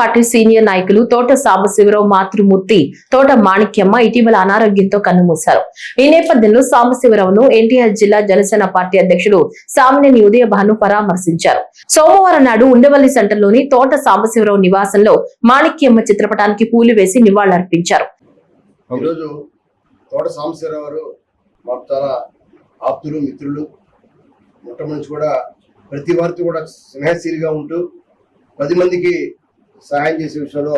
Party senior నాయకులు తోట సాంబశివరావు మాతృమూర్తి తోట మాణిక్యమ్మ ఇటీవల అనారోగ్యంతో కన్నుమూశారు. ఈ నేపథ్యంలో సాంబశివరావును ఎన్టీఆర్ జిల్లా జనసేన పార్టీ అధ్యక్షుడు సామినేని ఉదయ భాను పరామర్శించారు. సోమవారం నాడు ఉండవల్లి సెంటర్లోని తోట సాంబశివరావు నివాసంలో మాణిక్యమ్మ చిత్రపటానికి పూలు వేసి నివాళులర్పించారు. ఈరోజు తోట సాంబశివరావు గారు మాకు చాలా ఆప్తులు మిత్రులు. మొట్టమొదటి కూడా ప్రతి వారితో కూడా స్నేహశీలిగా ఉంటూ పది మందికి సహాయం చేసే విషయంలో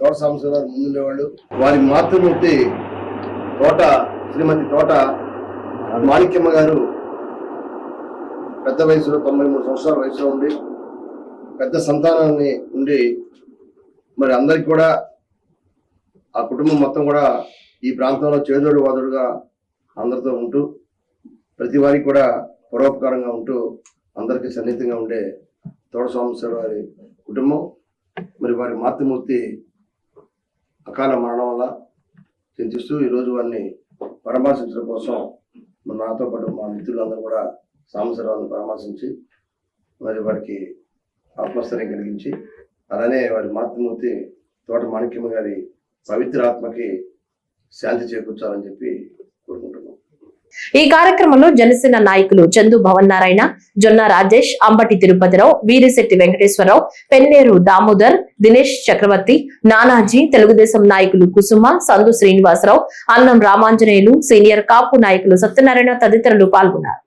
తోట సాంబశివరావు గారు ముందుండేవాళ్ళు వారి మాతృమూర్తి తోట శ్రీమతి తోట మాణిక్యమ్మ గారు పెద్ద వయసులో తొంభై మూడు సంవత్సరాల వయసులో ఉండి పెద్ద సంతానాన్ని ఉండి మరి అందరికి కూడా ఆ కుటుంబం మొత్తం కూడా ఈ ప్రాంతంలో చేదోడు వాదుడుగా అందరితో ఉంటూ ప్రతి వారికి కూడా పరోపకారంగా ఉంటూ అందరికీ సన్నిహితంగా ఉండే తోట సోమేశ్వర వారి కుటుంబం. వారి మాతృమూర్తి అకాల మరణం వల్ల చింతిస్తూ ఈరోజు వారిని పరామర్శించడం కోసం నాతో పాటు మా మిత్రులందరూ కూడా సాంబశివరావుని పరామర్శించి మరి వారికి ఆత్మస్థైర్యం కలిగించి అలానే వారి మాతృమూర్తి తోట మాణిక్యమ్మ గారి పవిత్ర ఆత్మకి శాంతి చేకూర్చాలని చెప్పి ఈ కార్యక్రమంలో జనసేన నాయకులు చందు భవన్ నారాయణ జొన్న రాజేష్ అంబటి తిరుపతిరావు వీరిశెట్టి వెంకటేశ్వరరావు పెన్నేరు దామోదర్ దినేష్ చక్రవర్తి నానాజీ తెలుగుదేశం నాయకులు కుసుమ సందు శ్రీనివాసరావు అన్నం రామాంజనేయులు సీనియర్ కాపు నాయకులు సత్యనారాయణ తదితరులు పాల్గొన్నారు.